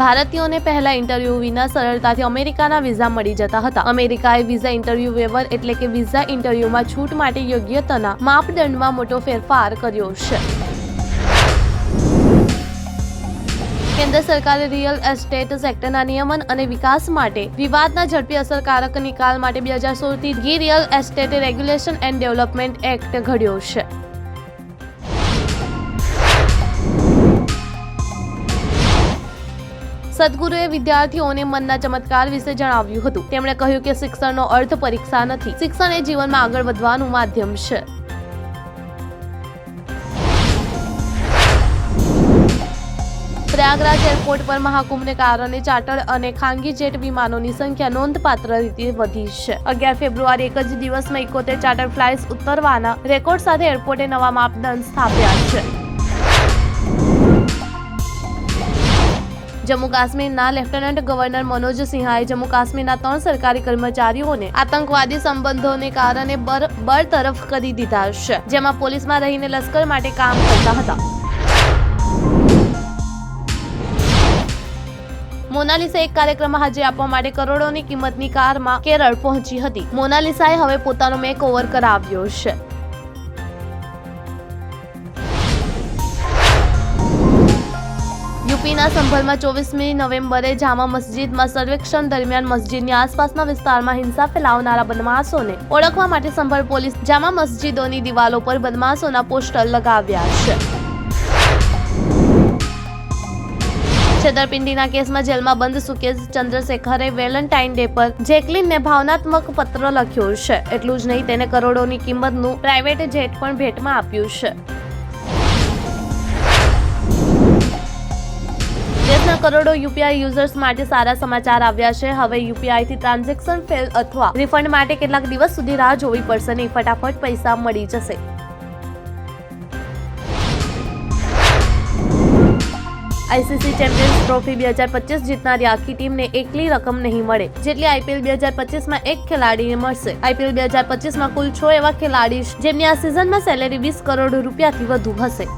ભારતીયોને પહેલા ઇન્ટરવ્યૂ વિના સરળતાથી અમેરિકાના વિઝા મળી જતા હતા. અમેરિકાએ વિઝા ઇન્ટરવ્યૂ વેવર એટલે કે વિઝા ઇન્ટરવ્યૂમાં છૂટ માટે યોગ્યતાના માપદંડમાં મોટો ફેરફાર કર્યો છે. કેન્દ્ર સરકારે રિયલ એસ્ટેટ સેક્ટરના નિયમન અને વિકાસ માટે વિવાદના ઝડપી અસરકારક નિકાલ માટે બે હજાર સોળથી real estate regulation and development act ઘડ્યો છે. સદગુરુએ વિદ્યાર્થીઓને મનના ચમત્કાર વિશે જણાવ્યું હતું. તેમણે કહ્યું કે શિક્ષણનો અર્થ પરીક્ષા નથી. શિક્ષણ એ જીવનમાં આગળ વધવાનું માધ્યમ છે. પ્રયાગરાજ એરપોર્ટ પર મહાકુંભને કારણે ચાર્ટર અને ખાનગી જેટ વિમાનોની સંખ્યા નોંધપાત્ર રીતે વધી છે. અગિયાર ફેબ્રુઆરી એક જ દિવસમાં એકોતેર ચાર્ટર ફ્લાઇટ્સ ઉતરવાના રેકોર્ડ સાથે એરપોર્ટે નવા માપદંડ સ્થાપ્યા છે. જમ્મુ કાશ્મીરના લેફ્ટનન્ટ ગવર્નર મનોજ સિંહાએ જમ્મુ કાશ્મીરના ત્રણ સરકારી કર્મચારીઓને આતંકવાદી સંબંધોને કારણે બર બરતરફ કરી દીધા છે, જેમાં પોલીસમાં રહીને લશ્કર માટે કામ કરતા હતા. મોનાલિસા એક કાર્યક્રમમાં હાજરી આપવા માટે કરોડોની કિંમતની કારમાં કેરળ પહોંચી હતી. મોનાલિસાએ હવે પોતાનો મેક ઓવર કરાવ્યો છે. યુપીના સંભલમાં ચોવીસમી નવેમ્બરે જામા મસ્જિદમાં સર્વેક્ષણ દરમિયાન મસ્જિદની આસપાસના વિસ્તારમાં હિંસા ફેલાવનારા બદમાશોને ઓળખવા માટે સંભળ પોલીસ જામા મસ્જિદોની દિવાલો પર બદમાશોના પોસ્ટર લગાવ્યા છે. છેતરપિંડીના કેસમાં જેલમાં બંધ સુકેશ ચંદ્રશેખરે વેલેન્ટાઇન ડે પર જેકલિનને ભાવનાત્મક પત્ર લખ્યો છે. એટલું જ નહીં, તેને કરોડોની કિંમતનું પ્રાઇવેટ જેટ પણ ભેટમાં આપ્યું છે. કરોડો યુપીઆઈ યુઝર્સ માટે સારા સમાચાર આવ્યા છે. હવે યુપીઆઈ થી ટ્રાન્ઝેક્શન ફેલ અથવા રિફંડ માટે કેટલાક દિવસ સુધી રાહ જોવી પડશે નહીં ફટાફટ પૈસા મળી જશે. આઈસીસી ચેમ્પિયન્સ ટ્રોફી બે હજાર પચીસ જીતનારી આખી ટીમને એકલી રકમ નહીં મળે, જેટલી આઈપીએલ બે હજાર પચીસમાં એક ખેલાડીને મળશે. આઈપીએલ બે હજાર પચીસમાં કુલ છ એવા ખેલાડી જેમની આ સિઝનમાં સેલેરી વીસ કરોડ રૂપિયાથી વધુ હશે.